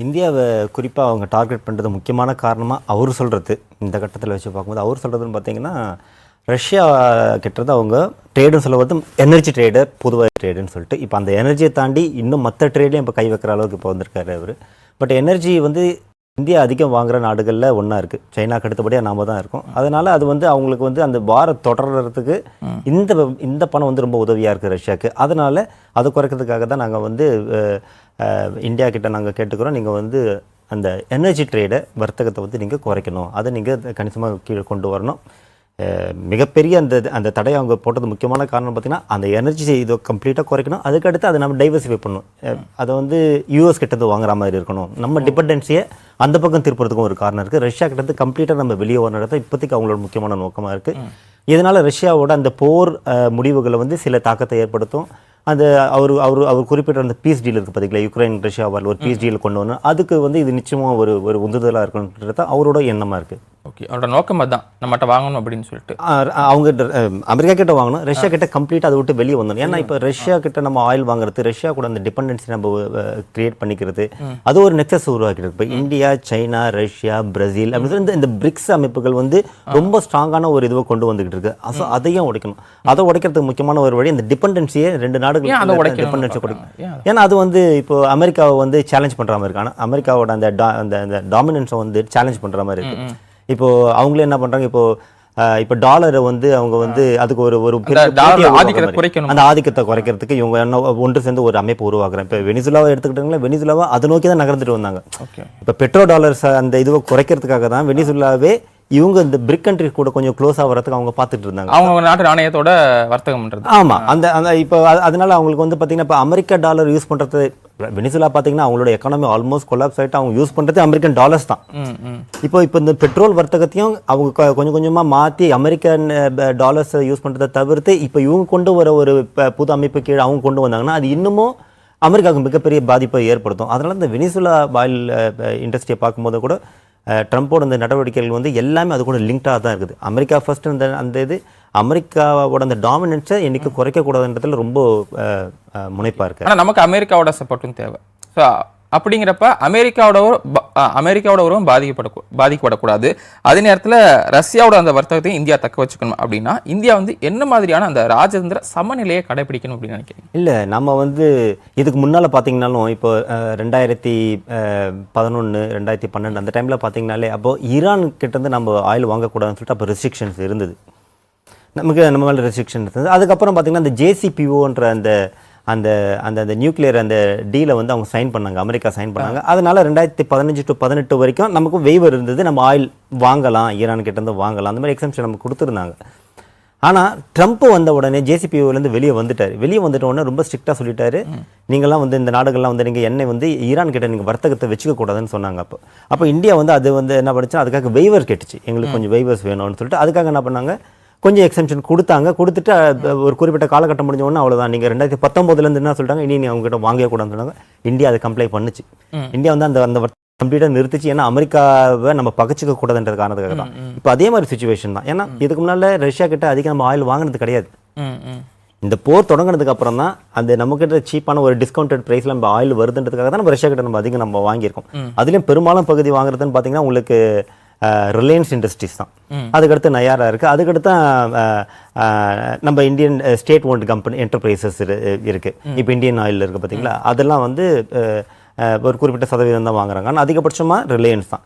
இந்தியாவை குறிப்பாக அவங்க டார்கெட் பண்ணுறது முக்கியமான காரணமாக அவர் சொல்கிறது இந்த கட்டத்தில் வச்சு பார்க்கும்போது அவர் சொல்கிறதுன்னு பார்த்தீங்கன்னா ரஷ்யா கிட்டது அவங்க ட்ரேடுன்னு சொல்லுவது எனர்ஜி ட்ரேடு பொதுவாக ட்ரேடுன்னு சொல்லிட்டு இப்போ அந்த எனர்ஜியை தாண்டி இன்னும் மற்ற ட்ரேட்லையும் இப்போ கை வைக்கிற அளவுக்கு இப்போ வந்திருக்காரு அவர். பட் எனர்ஜி வந்து இந்தியா அதிகம் வாங்குற நாடுகளில் ஒன்றா இருக்குது சைனாக்கு அடுத்தபடியாக நாம தான் இருக்கோம். அதனால் அது வந்து அவங்களுக்கு வந்து அந்த வார தொடர்றதுக்கு இந்த இந்த பணம் வந்து ரொம்ப உதவியாக இருக்குது ரஷ்யாவுக்கு அதனால் அதை குறைக்கிறதுக்காக தான் நாங்கள் வந்து இந்தியா கிட்ட நாங்கள் கேட்டுக்கிறோம். நீங்கள் வந்து அந்த எனர்ஜி ட்ரேடை வர்த்தகத்தை வந்து நீங்கள் குறைக்கணும். அதை நீங்கள் கணிசமாக கீழே கொண்டு வரணும். மிகப்பெரிய அந்த அந்த தடையை அவங்க போட்டது முக்கியமான காரணம் பார்த்தீங்கன்னா அந்த எனர்ஜி இதை கம்ப்ளீட்டாக குறைக்கணும். அதுக்கடுத்து அதை நம்ம டைவர்சிஃபை பண்ணணும். அதை வந்து யூஎஸ் கிட்டது வாங்குற மாதிரி இருக்கணும். நம்ம டிபெண்டன்சியை அந்த பக்கம் திருப்புறதுக்கும் ஒரு காரணம் இருக்குது ரஷ்யா கிட்டது கம்ப்ளீட்டாக நம்ம வெளியே வரணும் இப்போதைக்கு அவங்களோட முக்கியமான நோக்கமாக இருக்குது இதனால் ரஷ்யாவோட அந்த போர் முடிவுகளை வந்து சில தாக்கத்தை ஏற்படுத்தும். அந்த அவர் அவர் அவர் குறிப்பிட்ட அந்த பீஸ் டீல் இருக்குது பார்த்தீங்களா யுக்ரைன் ரஷ்யா ஒரு பீஸ் டீல் கொண்டு வரணும் அதுக்கு வந்து இது நிச்சயமாக ஒரு ஒரு உந்துதலாக இருக்கணுன்றது தான் அவரோட எண்ணமாக இருக்குது ஓகே அவரோட நோக்கம் அதான். நம்மகிட்ட வாங்கணும் அப்படின்னு சொல்லிட்டு. அவங்க அமெரிக்கா கிட்ட வாங்கணும். ரஷ்யா கிட்ட கம்ப்ளீட் அதை விட்டு வெளியே வந்துடும் ஏன்னா இப்போ ரஷ்யா கிட்ட நம்ம ஆயில் வாங்குறது ரஷ்யா கூட அந்த டிபெண்டன்சி நம்ம கிரியேட் பண்ணிக்கிறது. அது ஒரு நெக்ஸஸ் உருவாக்கிட்டு இப்போ இந்தியா சைனா ரஷ்யா பிரேசில் அப்படின்னு சொல்லி இந்த- பிரிக்ஸ் அமைப்புகள் வந்து ரொம்ப ஸ்ட்ராங்கான ஒரு இதுவை கொண்டு வந்துகிட்டு இருக்கு. ஸோ அதையும் உடைக்கணும். அதை உடைக்கிறதுக்கு முக்கியமான ஒரு வழி இந்த டிபெண்டன்சியை ரெண்டு நாடுகள் டிபெண்டன்சி? கொடுக்கும் ஏன் ஏன்னா அது வந்து இப்போ அமெரிக்காவை வந்து சேலஞ்ச் பண்ற மாதிரி இருக்கு. அமெரிக்காவோட அந்த அந்த டாமினன்ஸை வந்து சேலஞ்ச் பண்ற மாதிரி இருக்கு. இப்போ அவங்களே என்ன பண்றாங்க இப்போ அஹ், இப்போ டாலரை வந்து அவங்க வந்து அதுக்கு ஒரு ஒரு. அந்த ஆதிக்கத்தை குறைக்கிறதுக்கு இவங்க என்ன ஒன்று சேர்ந்து ஒரு அமைப்பு உருவாக்குறாங்க. இப்போ வெனிசுலாவை எடுத்துக்கிட்டாங்களா வெனிசுலாவை அதை நோக்கி தான் நகர்ந்துட்டு வந்தாங்க. இப்போ பெட்ரோ டாலர்ஸ் அந்த இதுவை குறைக்கிறதுக்காக தான் வெனிசுலாவே இவங்க இந்த பிரிக் கண்ட்ரி கூட கொஞ்சம் க்ளோஸ் ஆகிறதுக்கு அவங்க பார்த்துட்டு இருந்தாங்க. அவங்க நாட்டு நாணயத்தோட வர்த்தகம் பண்றது. ஆமா. அந்த அந்த இப்போ அது- அதனால அவங்களுக்கு வந்து பாத்தீங்கன்னா இப்போ அமெரிக்கா டாலர் யூஸ் பண்றது வெனிசுலா பாத்தீங்கன்னா அவங்களோட எக்கானமி ஆல்மோஸ்ட் கொலாப்ஸ் ஆயிட்டு அவங்க யூஸ் பண்றது அமெரிக்கன் டாலர்ஸ் தான். இப்போ இப்போ இந்த பெட்ரோல் வர்த்தகத்தையும் அவங்க கொஞ்சம் கொஞ்சமா மாத்தி அமெரிக்கன் டாலர்ஸ் யூஸ் பண்றதை தவிர்த்து இப்போ இவங்க கொண்டு வர ஒரு புது அமைப்பு கீழே அவங்க கொண்டு வந்தாங்கன்னா அது இன்னமும் அமெரிக்காவுக்கு மிகப்பெரிய பாதிப்பை ஏற்படுத்தும். அதனால இந்த வெனிசுலா ஆயில் இண்டஸ்ட்ரியை பார்க்கும்போது கூட ட்ரம்ப்போட இந்த நடவடிக்கைகள் வந்து எல்லாமே அது கூட லிங்க்டாக தான் இருக்குது. அமெரிக்கா ஃபர்ஸ்ட் அந்த அந்த இது அமெரிக்காவோட அந்த டாமினன்ஸை என்னைக்கு குறைக்கக்கூடாதுன்றதுல ரொம்ப அஹ், அஹ், முனைப்பா இருக்கு. ஆனா நமக்கு அமெரிக்காவோட சப்போர்ட்டும் தேவை. ஸோ அப்படிங்கிறப்ப அமெரிக்காவோட ஒரு- அமெரிக்காவோட உறவும் பாதிக்கப்பட பாதிக்கப்படக்கூடாது. அதே நேரத்தில் ரஷ்யாவோட அந்த வர்த்தகத்தையும் இந்தியா தக்க வச்சுக்கணும் அப்படின்னா இந்தியா வந்து என்ன மாதிரியான அந்த ராஜதந்திர சமநிலையை கடைபிடிக்கணும் அப்படின்னு நினைக்கிறீங்க? இல்லை நம்ம வந்து இதுக்கு முன்னால் பார்த்தீங்கன்னாலும் இப்போ ரெண்டாயிரத்தி பதினொன்று ரெண்டாயிரத்தி பன்னெண்டு அந்த டைமில் பார்த்தீங்கனாலே அப்போ ஈரான் கிட்டேருந்து நம்ம ஆயில் வாங்கக்கூடாதுன்னு சொல்லிட்டு அப்போ ரெஸ்ட்ரிக்ஷன்ஸ் இருந்தது. நமக்கு நம்ம மேலே ரெஸ்ட்ரிக்ஷன் இருந்தது. அதுக்கப்புறம் பார்த்தீங்கன்னா அந்த ஜேசிபிஓன்ற அந்த அந்த அந்த அந்த நியூக்ளியர் அந்த டீலை வந்து அவங்க சைன் பண்ணாங்க அமெரிக்கா சைன் பண்ணாங்க. அதனால ரெண்டாயிரத்தி பதினஞ்சு டு பதினெட்டு வரைக்கும் நமக்கு வெய்வர் இருந்தது. நம்ம ஆயில் வாங்கலாம் ஈரான் கிட்டேருந்து வாங்கலாம். அந்த மாதிரி எக்ஸம்ஷன் நமக்கு கொடுத்துருந்தாங்க. ஆனால் ட்ரம்ப் வந்த உடனே ஜேசிபிஓலேருந்து வெளியே வந்துட்டார். வெளியே வந்துட்ட உடனே ரொம்ப ஸ்ட்ரிக்டாக சொல்லிட்டாரு. நீங்கள்லாம் வந்து இந்த நாடுகள்லாம் வந்து நீங்கள் எண்ணெய் வந்து ஈரான் கிட்ட நீங்கள் வர்த்தகத்தை வச்சுக்க கூடாதுன்னு சொன்னாங்க அப்போ. அப்போ இந்தியா வந்து அது வந்து என்ன பண்ணுச்சு அதுக்காக வெய்வர் கேட்டுச்சு. எங்களுக்கு கொஞ்சம் வெய்வர்ஸ் வேணும்னு சொல்லிட்டு அதுக்காக என்ன பண்ணாங்க? கொஞ்சம் எக்ஸம்ஷன் கொடுத்தாங்க. கொடுத்துட்டு ஒரு குறிப்பிட்ட காலகட்டம் முடிஞ்ச உடனே அவ்வளோதான் நீங்கள் ரெண்டாயிரத்தி பத்தொம்போதுலேருந்து என்ன சொல்லிட்டாங்க? இனி அவங்க கிட்ட வாங்கவே கூடாதுன்னு சொன்னாங்க. இந்தியா அதை கம்ப்ளை பண்ணுச்சு. இந்தியா வந்து அந்த அந்த கம்ப்ளீட்டாக நிறுத்திச்சு. ஏன்னா அமெரிக்காவை நம்ம பகச்சிக்க கூடாதுன்ற காரணத்துக்காக தான் இப்போ அதே மாதிரி சுச்சுவேஷன் தான். ஏன்னா இதுக்கு முன்னால ரஷ்யா கிட்ட அதிகம் நம்ம ஆயில் வாங்கினது கிடையாது. இந்த போர் தொடங்கினதுக்கு அப்புறம் தான் அந்த நம்மக்கிட்ட சீப்பான ஒரு டிஸ்கவுண்டட் ப்ரைஸில் நம்ம ஆயில் வருதுன்றதுக்காக தான் நம்ம ரஷ்யா கிட்ட நம்ம அதிகம் நம்ம வாங்கியிருக்கோம். அதுலேயும் பெரும்பாலும் பகுதி வாங்குறதுன்னு பார்த்தீங்கன்னா உங்களுக்கு ரிலையன்ஸ் இண்டஸ்ட்ரீஸ் தான். அதுக்கடுத்து நயாரா இருக்குது அதுக்கடுத்து நம்ம Indian state owned company enterprises இருக்கு. இப்போ இந்தியன் ஆயில் இருக்குது பார்த்தீங்களா அதெல்லாம் வந்து ஒரு குறிப்பிட்ட சதவீதம் தான் வாங்குறாங்க. ஆனால் அதிகபட்சமாக ரிலையன்ஸ் தான்.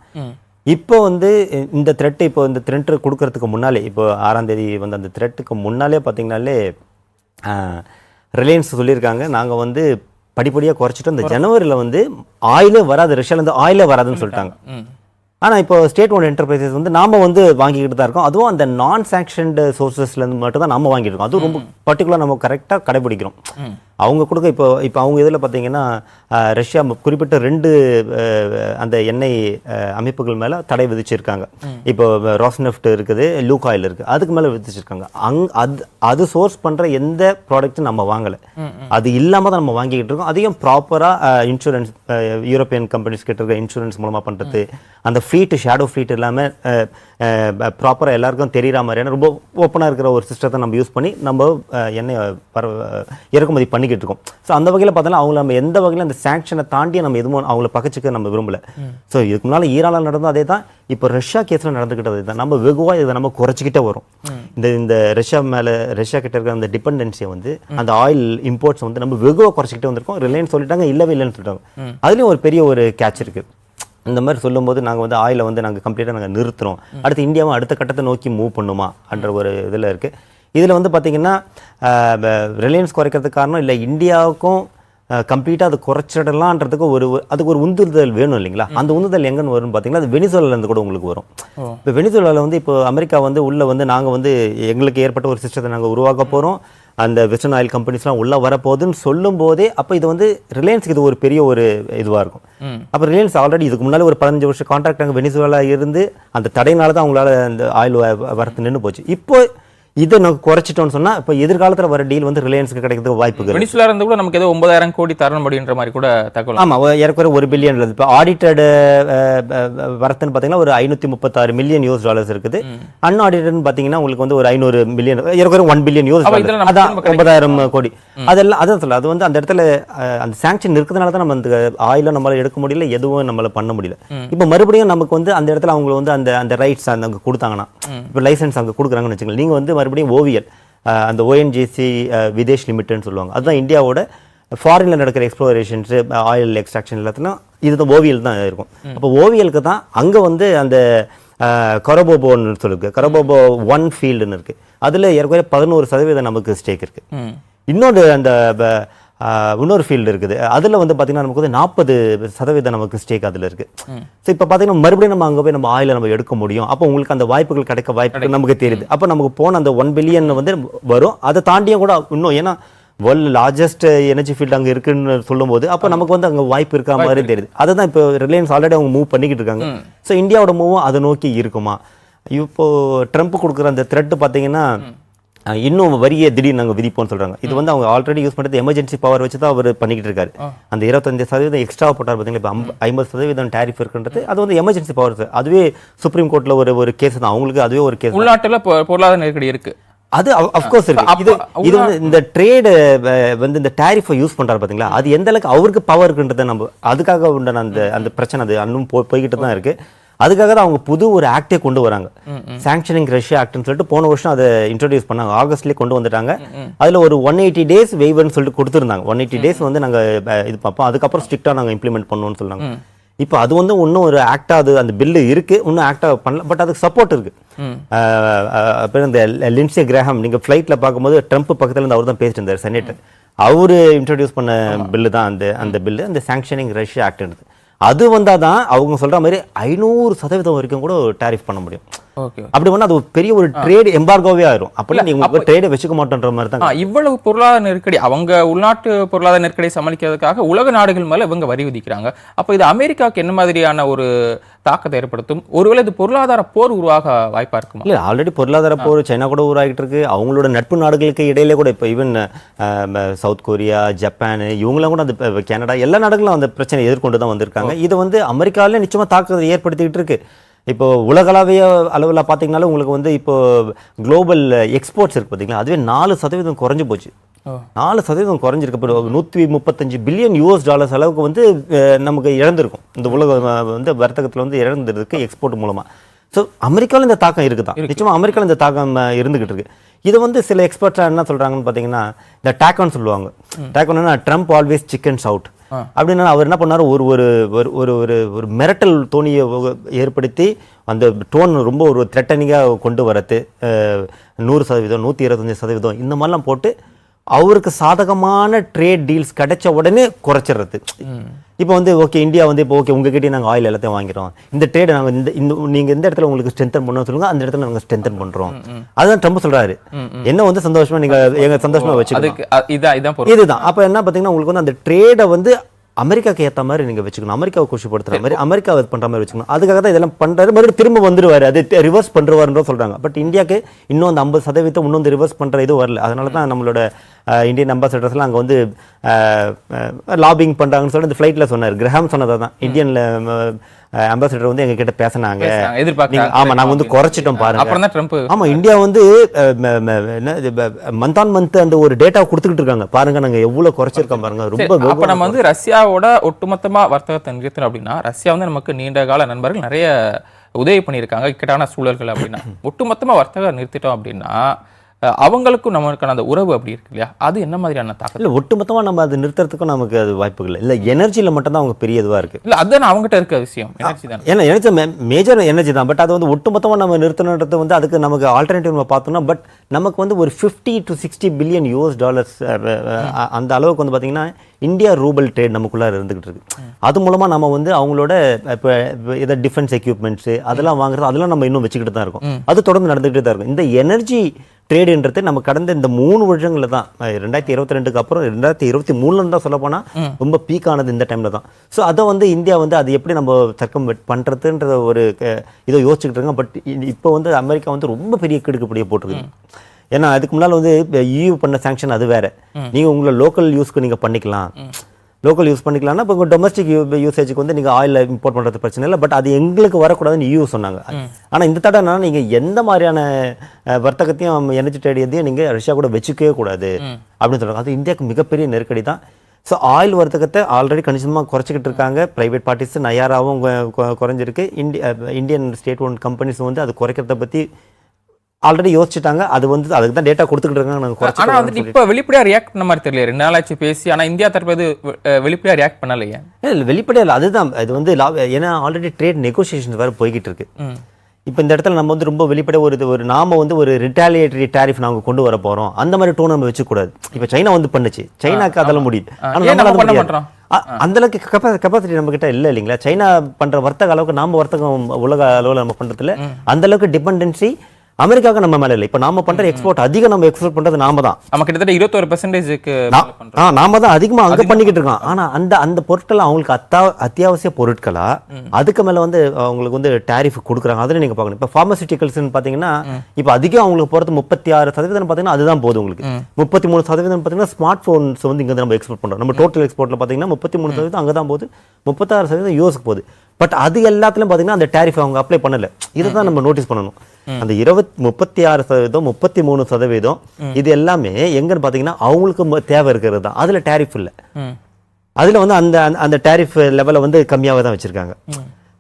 இப்போ வந்து இந்த த்ரெட் இப்போ இந்த த்ரெட் கொடுக்கறதுக்கு முன்னாலே இப்போ ஆறாம் தேதி வந்து அந்த த்ரெட்டுக்கு முன்னாலே பார்த்தீங்கன்னாலே ரிலையன்ஸ் சொல்லியிருக்காங்க. நாங்கள் வந்து படிப்படியாக குறைச்சிட்டு இந்த ஜனவரியில் வந்து ஆயிலே வராது ரஷ்யாலேருந்து ஆயிலே வராதுன்னு சொல்லிட்டாங்க. ஆனால் இப்போ ஸ்டேட் ஓன் என்டர்பிரைசஸ் வந்து நாம வந்து வாங்கிக்கிட்டு தான் இருக்கோம். அதுவும் அந்த நான் சாங்ஷன்டு சோர்சஸ்லேருந்து மட்டும் தான் நம்ம வாங்கிட்டு இருக்கோம். அதுவும் ரொம்ப பர்டிகுலர் நம்ம கரெக்டாக கடைபிடிக்கிறோம். அவங்க கொடுக்க இப்போ இப்போ அவங்க இதில் பார்த்தீங்கன்னா ரஷ்யா குறிப்பிட்ட ரெண்டு அந்த எண்ணெய் அமைப்புகள் மேலே தடை விதிச்சிருக்காங்க. இப்போ ராஸ்னெஃப்ட் இருக்குது லூக் ஆயில் இருக்குது. அதுக்கு மேலே விதிச்சிருக்காங்க. அங் அது அது சோர்ஸ் பண்ணுற எந்த ப்ராடக்ட்டும் நம்ம வாங்கலை. அது இல்லாமல் தான் நம்ம வாங்கிக்கிட்டு இருக்கோம். அதையும் ப்ராப்பராக இன்சூரன்ஸ் யூரோப்பியன் கம்பெனிஸ் கிட்ட இருக்க இன்சூரன்ஸ் மூலமாக பண்ணுறது அந்த ஃப்ளீட்டு ஷேடோ ஃப்ளீட் இல்லாமல் ப்ராப்பராக எல்லாருக்கும் தெரிகிற மாதிரியான ரொம்ப ஓப்பனாக இருக்கிற ஒரு சிஸ்டத்தை நம்ம யூஸ் பண்ணி நம்ம எண்ணெய் பர இறக்குமதி பண்ணி பண்ணிக்கிட்டு இருக்கோம் ஸோ அந்த வகையில் பார்த்தோன்னா அவங்க நம்ம எந்த வகையில் அந்த சாங்ஷனை தாண்டி நம்ம எதுவும் அவங்கள பகச்சிக்க நம்ம விரும்பல. ஸோ இதுக்கு முன்னால் ஈரானில் நடந்ததும் அதே தான் இப்போ ரஷ்யா கேஸில் நடந்துக்கிட்டது தான் நம்ம வெகுவாக இதை நம்ம குறைச்சிக்கிட்டே வரும். இந்த இந்த ரஷ்யா மேலே ரஷ்யா கிட்ட இருக்கிற அந்த டிபெண்டன்சியை வந்து அந்த ஆயில் இம்போர்ட்ஸ் வந்து நம்ம வெகுவாக குறைச்சிக்கிட்டே வந்திருக்கோம். ரிலையன்ஸ் சொல்லிட்டாங்க இல்லவே இல்லைன்னு சொல்லிட்டாங்க. அதுலேயும் ஒரு பெரிய ஒரு கேட்ச் இருக்குது இந்த மாதிரி சொல்லும்போது நாங்கள் வந்து ஆயிலை வந்து நாங்கள் கம்ப்ளீட்டாக நாங்கள் நிறுத்துறோம். அடுத்து இந்தியாவும் அடுத்த கட்டத்தை நோக்கி மூவ் பண்ணுமா என்ற ஒரு இதில் இருக்குது இதில் வந்து பார்த்தீங்கன்னா ரிலையன்ஸ் குறைக்கிறதுக்கு காரணம் இல்லை இந்தியாவுக்கும் கம்ப்ளீட்டாக அது குறைச்சிடலான்றதுக்கு ஒரு அதுக்கு ஒரு உந்துதல் வேணும் இல்லைங்களா? அந்த உந்துதல் எங்கன்னு வரும்னு பார்த்தீங்கன்னா அது வெனிசுலாலேருந்து கூட உங்களுக்கு வரும். இப்போ வெனிசுலாவில் வந்து இப்போ அமெரிக்கா வந்து உள்ளே வந்து நாங்கள் வந்து எங்களுக்கு ஏற்பட்ட ஒரு சிஸ்டத்தை நாங்கள் உருவாக்க போகிறோம் அந்த வெஸ்டர்ன் ஆயில் கம்பெனிஸ்லாம் உள்ளே வரப்போகுதுன்னு சொல்லும் போதே அப்போ இது வந்து ரிலையன்ஸுக்கு இது ஒரு பெரிய ஒரு இதுவாக இருக்கும். அப்போ ரிலையன்ஸ் ஆல்ரெடி இதுக்கு முன்னாடி ஒரு பதினஞ்சு வருஷம் கான்ட்ராக்ட் அங்கே வெனிசுவேலா இருந்து அந்த தடையினால தான் அவங்களால அந்த ஆயில் வரத்து நின்று போச்சு. இப்போ இதை நம்ம குறைச்சிட்டோம்னு சொன்னால் இப்போ எதிர்காலத்தில் வர டீல் வந்து ரிலையன்ஸுக்கு கிடைக்கிறதுக்கு வாய்ப்புகள் வெனிசுலா இருந்து கூட நமக்கு ஏதோ ஒன்பதாயிரம் கோடி தரணும் அப்படின்ற மாதிரி கூட தகவல். ஆமாம் ஏறக்குறைய ஒரு பில்லியன் இப்போ ஆடிட்டட் வரத்துன்னு பார்த்தீங்கன்னா ஒரு ஐநூற்றி முப்பத்தாறு மில்லியன் யூஎஸ் டாலர்ஸ் இருக்குது அன்ஆடிட்டட்னு பார்த்தீங்கன்னா உங்களுக்கு வந்து ஒரு ஐநூறு மில்லியன் ஏறக்குறைய ஒன் பில்லியன் யூஎஸ் அதான். ஒன்பதாயிரம் கோடி. அதெல்லாம் அதான் சொல்ல அது வந்து அந்த இடத்துல அந்த சாங்ஷன் இருக்கிறதுனால தான் நம்ம அந்த ஆயில நம்மளால எடுக்க முடியல எதுவும் நம்மளால பண்ண முடியல. இப்போ மறுபடியும் நமக்கு வந்து அந்த இடத்துல அவங்க வந்து அந்த அந்த ரைட்ஸ் அந்த அங்கே கொடுத்தாங்கன்னா இப்போ லைசன்ஸ் அங்கே கொடுக்குறாங்கன்னு வச்சுக்கோங்க. நீங்கள் வந்து மறுபடியும் ஓவியல் அந்த ஓஎன்ஜிசி விதேஷ் லிமிட்டட்னு சொல்லுவாங்க. அதுதான் இந்தியாவோட ஃபாரினில் நடக்கிற எக்ஸ்ப்ளோரேஷன்ஸு ஆயில் எக்ஸ்ட்ராக்ஷன் எல்லாத்துலையும் இதுதான் ஓவியல் தான் இருக்கும். அப்போ ஓவியலுக்கு தான் அங்கே வந்து அந்த கரபோபோன்னு சொல்லிருக்கு. கரபோபோ ஒன் ஃபீல்டுன்னு இருக்குது அதில் ஏற்கனவே பதினோரு சதவீதம் நமக்கு ஸ்டேக் இருக்குது இன்னொரு அந்த இன்னொரு ஃபீல்டு இருக்குது. அதில் வந்து பார்த்தீங்கன்னா நமக்கு வந்து நாற்பது சதவீதம் நமக்கு ஸ்டேக் அதில் இருக்குது ஸோ இப்போ பார்த்தீங்கன்னா மறுபடியும் நம்ம அங்கே போய் நம்ம ஆயில நம்ம எடுக்க முடியும். அப்போ உங்களுக்கு அந்த வாய்ப்புகள் கிடைக்க வாய்ப்புகள் நமக்கு தெரியுது. அப்போ நமக்கு போன அந்த ஒன் பில்லியன் வந்து வரும். அதை தாண்டியும் கூட இன்னும் ஏன்னா வேர்ல்டு லார்ஜஸ்ட் எனர்ஜி ஃபீல்டு அங்கே இருக்குன்னு சொல்லும்போது அப்போ நமக்கு வந்து அங்கே வாய்ப்பு இருக்கிற மாதிரி தெரியுது. அதை தான் இப்போ ரிலையன்ஸ் ஆல்ரெடி அவங்க மூவ் பண்ணிக்கிட்டு இருக்காங்க. ஸோ இந்தியாவோட மூவும் அதை நோக்கி இருக்குமா? இப்போ ட்ரம்ப் கொடுக்குற அந்த த்ரெட் பார்த்தீங்கன்னா இன்னும் வரியை திடீர்னு நாங்கள் விதிப்போம்னு சொல்றாங்க. இது வந்து அவங்க ஆல்ரெடி யூஸ் பண்ணுறது எமர்ஜென்சி பவர் வச்சு தான் அவர் பண்ணிக்கிட்டு இருக்காரு. அந்த இருபத்தஞ்சு சதவீதம் எக்ஸ்ட்ரா போட்டார் பார்த்தீங்களா இப்போ ஐம்ப- ஐம்பது சதவீதம் டேரிஃப் இருக்குன்றது அது வந்து எமர்ஜென்சி பவர் அதுவே சுப்ரீம் கோர்ட்டில் ஒரு ஒரு கேஸ் தான். அவங்களுக்கு அதுவே ஒரு கேஸ் உள்நாட்டுல பொருளாதார நெருக்கடி இருக்கு. அது அஃப்கோர்ஸ் இருக்கு. இது இது வந்து இந்த ட்ரேடு வந்து இந்த டேரிஃபை யூஸ் பண்றாரு பாத்தீங்களா? அது எந்த அளவுக்கு அவருக்கு பவர் இருக்குன்றதை நம்ம அதுக்காக உண்டான அந்த அந்த பிரச்சனை அது இன்னும் போய் போய்கிட்டு தான் இருக்கு. அதுக்காக தான் அவங்க புது ஒரு ஆக்டே கொண்டு வராங்க. சாங்ஷனிங் ரஷ்யா ஆக்ட்னு சொல்லிட்டு போன வருஷம் அதை இன்ட்ரோடியூஸ் பண்ணாங்க. ஆகஸ்ட்லேயே கொண்டு வந்துட்டாங்க. அதுல ஒரு ஒன் எயிட்டி டேஸ் வெய்வர்னு சொல்லிட்டு கொடுத்துருந்தாங்க. ஒன் எயிட்டி டேஸ் வந்து நாங்க அஹ், இது பார்ப்போம். அதுக்கப்புறம் ஸ்ட்ரிக்டாக நாங்க இம்ப்ளிமெண்ட் பண்ணுவோம்னு சொன்னாங்க. இப்போ அது வந்து இன்னும் ஒரு ஆக்டா அது அந்த பில்லு இருக்கு. இன்னும் ஆக்டா பண்ணல. பட் அதுக்கு சப்போர்ட் இருக்கு. அப்புறம் இந்த லின்சே கிரஹாம் நீங்க ஃப்ளைட்ல பார்க்கும்போது ட்ரம்ப் பக்கத்துல இருந்து அவர் தான் பேசிட்டு இருந்தார் செனேட்டர் அவரு இன்ட்ரடியூஸ் பண்ண பில்லு தான் அந்த அந்த பில்லு அந்த சாங்ஷனிங் ரஷ்யா ஆக்ட்ன்றது அது வந்தால் தான் அவங்க சொல்கிற மாதிரி ஐநூறு சதவீதம் வரைக்கும் கூட டேரிஃப் பண்ண முடியும். அப்படி பண்ணா அது ஒரு பெரிய ஒரு ட்ரேட் எம்பார்கோவே ஆயிரும். அப்படி நீங்க ட்ரேடை வச்சுக்க மாட்டோன்ற மாதிரி தான் இவ்வளவு பொருளாதார நெருக்கடி அவங்க உள்நாட்டு பொருளாதார நெருக்கடியை சமாளிக்கிறதுக்காக உலக நாடுகள் மேல இவங்க வரி விதிக்கிறாங்க. அப்போ இது அமெரிக்காவுக்கு என்ன மாதிரியான ஒரு தாக்கத்தை ஏற்படுத்தும்? ஒருவேளை இது பொருளாதார போர் உருவாக வாய்ப்பா இருக்குமா? இல்ல ஆல்ரெடி பொருளாதார போர் சைனா கூட உருவாகிட்டு இருக்கு அவங்களோட நட்பு நாடுகளுக்கு இடையில கூட இப்போ ஈவன் சவுத் கொரியா ஜப்பான் இவங்களாம் கூட அந்த கனடா எல்லா நாடுகளும் அந்த பிரச்சனையை எதிர்கொண்டு தான் வந்திருக்காங்க. இது வந்து அமெரிக்காவிலே நிச்சயமா தாக்கத்தை ஏற்படுத்திக்கிட்டு இருக்கு இப்போ உலகளாவிய அளவில் பார்த்தீங்கன்னாலும் உங்களுக்கு வந்து இப்போ குளோபல் எக்ஸ்போர்ட்ஸ் இருக்கு பார்த்தீங்களா அதுவே நாலு சதவீதம் குறைஞ்சு போச்சு. நாலு சதவீதம் குறைஞ்சிருக்கு. இப்போ நூற்றி முப்பத்தஞ்சு பில்லியன் யூஎஸ் டாலர்ஸ் அளவுக்கு வந்து நமக்கு இழந்திருக்கும். இந்த உலக வந்து வர்த்தகத்தில் வந்து இழந்திருக்கு எக்ஸ்போர்ட் மூலமா. ஸோ அமெரிக்காவில் இந்த தாக்கம் இருக்குதான் நிச்சயமா அமெரிக்காவில் இந்த தாக்கம் அஹ், இருந்துகிட்டு இருக்கு. இது வந்து சில எக்ஸ்பர்ட்ஸ் என்ன சொல்றாங்கன்னு பார்த்தீங்கன்னா இந்த டேக்கான்னு சொல்லுவாங்க. டேக்கான்னா ட்ரம்ப் ஆல்வேஸ் சிக்கன்ஸ் அவுட் அப்படின்னா அவர் என்ன பண்ணாரு? ஒரு ஒரு ஒரு ஒரு ஒரு ஒரு மிரட்டல் தோணியை ஏற்படுத்தி அந்த டோன் ரொம்ப ஒரு த்ரெட்டனிங்காக கொண்டு வரது நூறு சதவீதம் நூற்றி இருபத்தஞ்சி சதவீதம் இந்த மாதிரிலாம் போட்டு அவருக்கு சாதகமான ட்ரேட் டீல்ஸ் கிடைச்ச உடனே குறைச்சிடுறது. இப்போ வந்து ஓகே இந்தியா வந்து இப்போ ஓகே உங்ககிட்டயே நாங்கள் ஆயில் எல்லாத்தையும் வாங்கிறோம் இந்த ட்ரேடை நாங்கள் இந்த இந்த நீங்கள் எந்த இடத்துல உங்களுக்கு ஸ்ட்ரென்தன் பண்ணணும் சொல்லுங்க அந்த இடத்துல நாங்கள் ஸ்ட்ரென்தன் பண்ணுறோம் அதுதான் ட்ரம்ப் சொல்றாரு. என்ன வந்து சந்தோஷமா நீங்கள் எங்க சந்தோஷமா இதான் பொருள். இதுதான். அப்போ என்ன பார்த்தீங்கன்னா உங்களுக்கு வந்து அந்த ட்ரேடை வந்து அமெரிக்காக்கு ஏற்ற மாதிரி நீங்கள் வச்சுக்கணும். அமெரிக்காவை குஷிப்படுத்துற மாதிரி அமெரிக்காவை இது பண்ணுற மாதிரி வச்சுக்கணும். அதுக்காக தான் இதெல்லாம் பண்ணுறாரு மறுபடியும் திரும்ப வந்துருவாரு. அது ரிவர்ஸ் பண்ணுறவாருன்றோம் சொல்கிறாங்க பட் இந்தியாவுக்கு இன்னும் அந்த ஐம்பது சதவீதம் இன்னும் ரிவர்ஸ் பண்ணுற இது வரல. அதனால தான் நம்மளோட இந்தியன் அம்பாசடர்ஸ்லாம் அங்கே வந்து லாபிங் பண்ணுறாங்கன்னு சொல்லி இந்த ஃப்ளைட்டில் சொன்னார். கிரஹாம் சொன்னதை தான் இந்தியன் அம்பாசடர் வந்து எங்ககிட்ட பேசினாங்க. பேசுனாங்க, எதிர்பார்க்கறாங்க. நீங்க- ஆமா நாங்க வந்து குறைச்சிட்டோம் பாருங்க. அப்புறம் தான் ட்ரம்ப் ஆமா இந்தியா வந்து மந்த் ஆன் மந்த் அந்த ஒரு டேட்டா கொடுத்துக்கிட்டு இருக்காங்க. பாருங்க நாங்க எவ்வளவு குறைச்சிருக்கோம் பாருங்க. ரொம்ப அப்ப நம்ம வந்து ரஷ்யாவோட ஒட்டுமொத்தமா வர்த்தகத்தை நிறுத்தணும் அப்படின்னா ரஷ்யா வந்து நமக்கு நீண்ட கால நண்பர்கள் நிறைய உதவி பண்ணியிருக்காங்க. இக்கட்டான சூழல்கள் அப்படின்னா. ஒட்டுமொத்தமா வர்த்தகம் நிறுத்திட்டோம் அப்படின்னா அவங்களுக்கும் நமக்கான அந்த உறவு அப்படி இருக்கு இல்லையா? அது என்ன மாதிரியான தாக்கல் இல்ல ஒட்டுமொத்தமா நம்ம அது நிறுத்துறதுக்கும் நமக்கு அது வாய்ப்புகள் இல்லை. இல்ல எனர்ஜில மட்டும் தான் அவங்க பெரிய இதுவா இருக்கு. இல்ல அதுதான் அவங்ககிட்ட இருக்க விஷயம். எனர்ஜி தானே. ஏன்னா எனர்ஜி மேஜர் எனர்ஜி தான். பட் அது வந்து ஒட்டுமொத்தமாக நம்ம நிறுத்தணுன்றது வந்து அதுக்கு நமக்கு ஆல்டர்னேட்டிவ் நம்ம பார்த்தோம்னா பட் நமக்கு வந்து ஒரு fifty to sixty billion US dollars அந்த அளவுக்கு வந்து பார்த்தீங்கன்னா இந்தியா ரூபல் ட்ரேட் நமக்குள்ளே இருந்துகிட்டு இருக்கு. அது மூலமாக நம்ம வந்து அவங்களோட இப்போ இதை டிஃபென்ஸ் எக்யூப்மெண்ட்ஸு அதெல்லாம் வாங்குறது அதெல்லாம் நம்ம இன்னும் வச்சுக்கிட்டு தான் இருக்கோம். அது தொடர்ந்து நடந்துகிட்டே தான் இருக்கும். இந்த எனர்ஜி ட்ரேடுன்றது நம்ம கடந்த இந்த மூணு வருஷங்களில் தான். ரெண்டாயிரத்தி இருபத்தி ரெண்டுக்கு அப்புறம் ரெண்டாயிரத்தி இருபத்தி மூணுல தான் சொல்ல போனா ரொம்ப பீக் ஆனது இந்த டைம்ல தான். ஸோ அதை வந்து இந்தியா வந்து அது எப்படி நம்ம தர்க்கம் பண்ணுறதுன்ற ஒரு இதை யோசிச்சுக்கிட்டு இருக்காங்க. பட் இப்போ வந்து அமெரிக்கா வந்து ரொம்ப பெரிய கிடுக்குப்படியை போட்டிருக்கு ஏன்னா அதுக்கு முன்னால் வந்து யூ பண்ண சாங்ஷன் அது வேற. நீங்க உங்களை லோக்கல் யூஸ்க்கு நீங்க பண்ணிக்கலாம். லோக்கல் யூஸ் பண்ணிக்கலாம்னா இப்போ டொமஸ்டிக் யூசேஜுக்கு வந்து நீங்கள் ஆயில் இம்போர்ட் பண்ணுறது பிரச்சனை இல்லை பட் அது எங்களுக்கு வரக்கூடாதுன்னு யூ சொன்னாங்க. ஆனால் இந்த தடவை என்னன்னா நீங்கள் எந்த மாதிரியான வர்த்தகத்தையும் எனர்ஜி ட்ரேட் எதையும் நீங்கள் ரஷ்யா கூட வச்சுக்கவே கூடாது அப்படின்னு சொல்கிறாங்க அது இந்தியாவுக்கு மிகப்பெரிய நெருக்கடி தான் ஸோ ஆயில் வர்த்தகத்தை ஆல்ரெடி கணிசமாக குறைச்சிக்கிட்டு இருக்காங்க. ப்ரைவேட் பார்ட்டிஸ் நயாராவும் குறைஞ்சிருக்கு. இந்திய இந்தியன் ஸ்டேட் ஓன் கம்பெனிஸ் வந்து அது குறைக்கிறத பற்றி ஆல்ரெடி யோசிச்சுட்டாங்க. அது வந்து அதுக்கு தான் டேட்டா கொடுத்துக்கிட்டு இருக்காங்க. நாங்கள் ஆனா வந்துட்டு குறைச்சி இப்ப வெளிப்படையா ரியாக்ட் பண்ண மாதிரி தெரியல ரெண்டு நாளாச்சு பேசி ஆனா இந்தியா தரப்பு வெளிப்படையா ரியாக்ட் பண்ணலையே? இல்லை வெளிப்படையாக இல்லை. அதுதான். இது வந்து ஏன்னா ஆல்ரெடி ட்ரேட் நெகோசியேஷன் வேறு போய்கிட்டு இருக்கு. இப்போ இந்த இடத்துல நம்ம வந்து ரொம்ப வெளிப்படை ஒரு இது- ஒரு நாம வந்து ஒரு ரிட்டாலியேட்டரி டேரிஃப் நாங்க கொண்டு வர போறோம். அந்த மாதிரி டோன் நம்ம வச்சுக்கூடாது. இப்போ சைனா வந்து பண்ணுச்சு. சைனாக்கு அதெல்லாம் முடியுது ஆ, ஆனா ஏன் நம்ம நம்மளால பண்ண முடியாது. மாட்டோம்? அ- அந்த அளவுக்கு கெப்பாசிட்டி நம்ம கிட்ட இல்லை இல்லைங்களா? சைனா பண்ற வர்த்தக அளவுக்கு நாம வர்த்தகம் உலக அளவில் நம்ம பண்றதுல அந்த அளவுக்கு டிபெண்டன்சி அமெரிக்காவுக்கு நம்ம மேல இல்லை. இப்போ நாம பண்ற எக்ஸ்போர்ட் அதிகம் நம்ம எக்ஸ்போர்ட் பண்றது நாம தான். நம்ம கிட்டத்தட்ட இருபத்தொரு பெர்சன்டேஜுக்கு ஆ நாம தான் அதிகமா அங்க பண்ணிக்கிட்டு இருக்கோம். ஆனா அந்த அந்த பொருட்கள் அவங்களுக்கு அத்தா அத்தியாவசிய பொருட்களா அதுக்கு மேல வந்து அவங்களுக்கு வந்து டேரிஃப் கொடுக்குறாங்க. அதில் நீங்க பார்க்கணும். இப்போ ஃபார்மசிட்டிகல்ஸ்னு பாத்தீங்கன்னா இப்போ அதிகம் அவங்களுக்கு போறது முப்பத்தி ஆறு சதவீதம் பாத்தீங்கன்னா அதுதான் போதும் உங்களுக்கு. முப்பத்தி மூணு சதவீதம் பாத்தீங்கன்னா ஸ்மார்ட் ஃபோன்ஸ் வந்து இங்க நம்ம எக்ஸ்போர்ட் பண்றோம். நம்ம டோட்டல் எக்ஸ்போர்ட்ல பாத்தீங்கன்னா முப்பத்தி மூணு சதவீதம் அங்க தான் போகுது. முப்பத்தாறு சதவீதம் யூஎஸ்க்கு போகுது. பட் அது எல்லாத்துலயும் பாத்தீங்கன்னா அந்த டேரிஃப் அவங்க அப்ளை பண்ணல. இதை தான் நம்ம நோட்டீஸ் பண்ணணும். அந்த இருபத் முப்பத்தி ஆறு சதவீதம் முப்பத்தி மூணு சதவீதம் இது எல்லாமே எங்கன்னு பாத்தீங்கன்னா அவங்களுக்கு தேவை இருக்கிறது தான். அதுல டேரிஃப் இல்லை. அதுல வந்து அந்த அந்த- டேரிஃப் லெவலை வந்து கம்மியாவே தான் வச்சிருக்காங்க.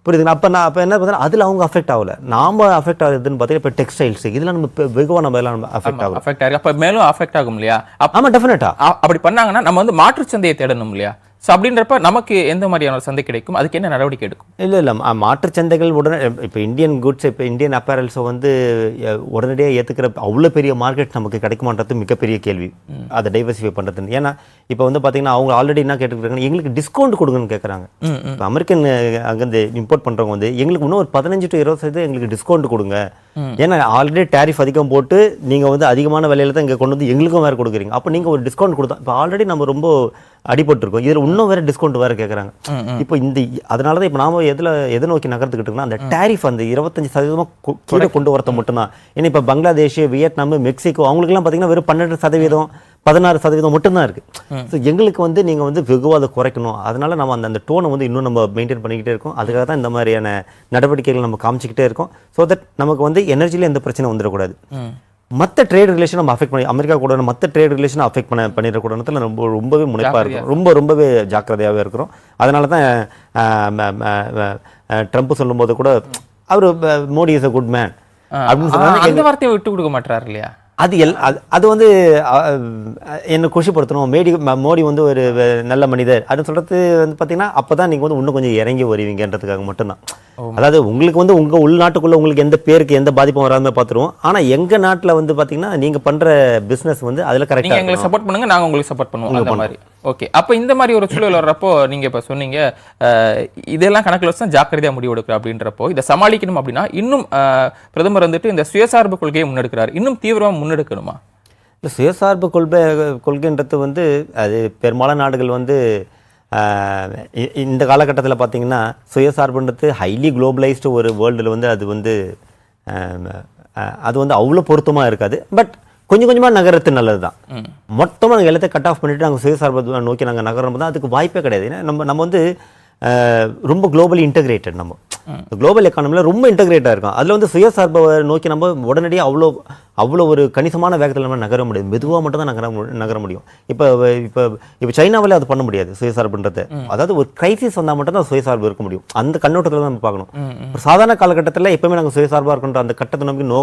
புரியுதுங்களா? அப்ப நான் அப்ப என்ன பார்த்தா அதுல அவங்க அஃபெக்ட் ஆகல. நாம அஃபெக்ட் ஆகுதுன்னு பார்த்தீங்கன்னா இப்போ டெக்ஸ்டைல்ஸ் இதுல நம்ம இப்ப வெகுவா நம்ம எல்லாம் அஃபெக்ட் ஆகும் அஃபெக்ட் ஆகும் அப்ப மேலும் அஃபெக்ட் ஆகும் இல்லையா? அப்ப ஆமா டெஃபினட்டா அ- அப்படி பண்ணாங்கன்னா நம்ம வந்து மாற்று சந்தையை தேடணும் இல்லையா? சோ அப்படின்றப்ப நமக்கு எந்த மாதிரியான சந்தை கிடைக்கும்? அதுக்கு என்ன நடவடிக்கை எடுக்கும்? இல்ல இல்ல. மா- மாற்றுச் சந்தைகள் உடனே இப்போ இந்தியன் குட்ஸ் இப்போ இந்தியன் அப்பேரல்ஸை வந்து உடனடியாக ஏத்துக்கிற அவ்வளோ பெரிய மார்க்கெட் நமக்கு கிடைக்குமான்றது மிகப்பெரிய கேள்வி. அதை டைவர்சிஃபை பண்ணுறது ஏன்னா இப்போ வந்து பார்த்தீங்கன்னா அவங்க ஆல்ரெடி என்ன கேட்டுக்கிறாங்க எங்களுக்கு டிஸ்கவுண்ட் கொடுங்கன்னு கேட்குறாங்க. இப்போ அமெரிக்கன் அங்கேருந்து இம்போர்ட் பண்ணுறவங்க வந்து எங்களுக்கு இன்னும் ஒரு பதினஞ்சு டு இருபது சதவீதம் எங்களுக்கு டிஸ்கவுண்ட் கொடுங்க. ஏன்னா ஆல்ரெடி டேரிஃப் அதிகம் போட்டு நீங்கள் வந்து அதிகமான விலையில தான் இங்கே கொண்டு வந்து எங்களுக்கும் வேறு கொடுக்குறீங்க. அப்போ நீங்கள் ஒரு டிஸ்கவுண்ட் கொடுத்தா இப்போ ஆல்ரெடி நம்ம ரொம்ப அடிபட்டிருக்கோம். இதில் இன்னும் வேறு டிஸ்கவுண்ட் வேறு கேட்குறாங்க இப்போ இந்த அதனால தான் இப்போ நாம எதில் எதை நோக்கி நகர்ந்துக்கிட்டு இருக்கோம்னா அந்த டேரிஃப் அந்த இருபத்தஞ்சு சதவீதமாக கீழே கொண்டு வரத்த மட்டும்தான். ஏன்னா இப்போ பங்களாதேஷ் வியட்நாம் மெக்சிகோ அவங்களுக்குலாம் பார்த்தீங்கன்னா வெறும் பன்னெண்டு சதவீதம் பதினாறு சதவீதம் மட்டும்தான் இருக்கு. ஸோ எங்களுக்கு வந்து நீங்கள் வந்து வெகுவாக அதை குறைக்கணும். அதனால நம்ம அந்த அந்த டோனை வந்து இன்னும் நம்ம மெயின்டைன் பண்ணிக்கிட்டே இருக்கோம். அதுக்காக தான் இந்த மாதிரியான நடவடிக்கைகள் நம்ம காமிச்சிக்கிட்டே இருக்கோம். ஸோ தட் நமக்கு வந்து எனர்ஜியில் எந்த பிரச்சனை வந்துடக்கூடாது. மற்ற ட்ரேட் ரிலேஷன் நம்ம அஃபெக்ட் பண்ணி அமெரிக்கா கூட மற்ற ட்ரேட் ரிலேஷன் அஃபெக்ட் பண்ண பண்ணிடக்கூடாதுல ரொம்ப ரொம்பவே முனைப்பாக இருக்கும் ரொம்ப ரொம்பவே ஜாக்கிரதையாகவே இருக்கிறோம். அதனால தான் ட்ரம்ப் சொல்லும்போது கூட அவர் Modi is a good man அப்படின்னு சொன்னாங்க. அந்த வார்த்தையை விட்டு கொடுக்க மாட்டாரு இல்லையா? அது எல் அது அது வந்து என்னை குஷிப்படுத்தணும். மேடி மோடி வந்து ஒரு நல்ல மனிதர். அப்படின்னு சொல்றது வந்து பார்த்தீங்கன்னா அப்போ தான் நீங்கள் வந்து இன்னும் கொஞ்சம் இறங்கி வருவீங்கன்றதுக்காக மட்டும்தான். அதாவது உங்களுக்கு வந்து உங்கள் உள்நாட்டுக்குள்ள உங்களுக்கு எந்த பேருக்கு எந்த பாதிப்பும் வராம பார்த்துருவோம் ஆனால் எங்கள் நாட்டில் வந்து பார்த்தீங்கன்னா நீங்கள் பண்ணுற பிஸ்னஸ் வந்து அதில் கரெக்டாக எங்களுக்கு சப்போர்ட் பண்ணுங்க நாங்க உங்களுக்கு சப்போர்ட் பண்ணுவோம். அந்த மாதிரி. ஓகே அப்போ இந்த மாதிரி ஒரு சூழல் வர்றப்போ நீங்கள் இப்போ சொன்னீங்க இதெல்லாம் கணக்கில் வச்சு தான் ஜாக்கிரதையாக முடிவு எடுக்கிறோம் அப்படின்றப்போ இதை சமாளிக்கணும் அப்படின்னா இன்னும் பிரதமர் வந்துட்டு இந்த சுயசார்பு கொள்கையை முன்னெடுக்கிறார். இன்னும் தீவிரமாக முன்னெடுக்கணுமா? இல்லை சுயசார்பு கொள்கை கொள்கைன்றது வந்து அது பெரும்பாலான நாடுகள் வந்து இந்த காலகட்டத்தில் பார்த்திங்கன்னா சுயசார்புன்றது ஹைலி குளோபலைஸ்டு ஒரு வேர்ல்டில் வந்து அது வந்து அது வந்து அவ்வளோ பொருத்தமாக இருக்காது. பட் கொஞ்சம் கொஞ்சமாக நகரத்து நல்லது தான் மொத்தமாக நாங்கள் எல்லாத்தையும் கட் ஆஃப் பண்ணிட்டு நாங்கள் சுயசார்பு நோக்கி நாங்கள் நகரம் தான் அதுக்கு வாய்ப்பே கிடையாது. ஏன்னா நம்ம நம்ம வந்து ரொம்ப குளோபலி இன்டகிரேட்டட் நம்ம. குளோபல் எக்கானமியில் ரொம்ப இன்டகிரேட்டாக இருக்கும். அதில் வந்து சுயசார்பை நோக்கி நம்ம உடனடியாக அவ்வளோ அவ்வளோ ஒரு கணிசமான வேகத்தில் நம்ம நகர முடியும். மெதுவாக மட்டும் தான் நகர நகர முடியும். இப்போ இப்போ இப்போ சைனாவில் அது பண்ண முடியாது சுயசார்புன்றது. அதாவது ஒரு கிரைசிஸ் வந்தால் மட்டும் தான் சுயசார்பு இருக்க முடியும். அந்த கண்ணோட்டத்தில் தான் நம்ம பார்க்கணும். ஒரு சாதாரண காலகட்டத்தில் எப்பவுமே நாங்கள் சுயசார்பாக இருக்கின்ற அந்த கட்டத்தை நம்பி நோ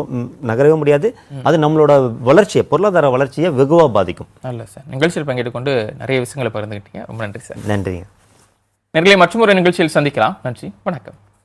நகரவே முடியாது. அது நம்மளோட வளர்ச்சியை பொருளாதார வளர்ச்சியை வெகுவாக பாதிக்கும். நல்ல சார். நிகழ்ச்சியில் பங்கேற்று கொண்டு நிறைய விஷயங்களை பகிர்ந்துக்கிட்டீங்க ரொம்ப நன்றி சார். நன்றிங்க. நேர்களை மற்றும் ஒரு நிகழ்ச்சியில் சந்திக்கலாம். நன்றி. வணக்கம்.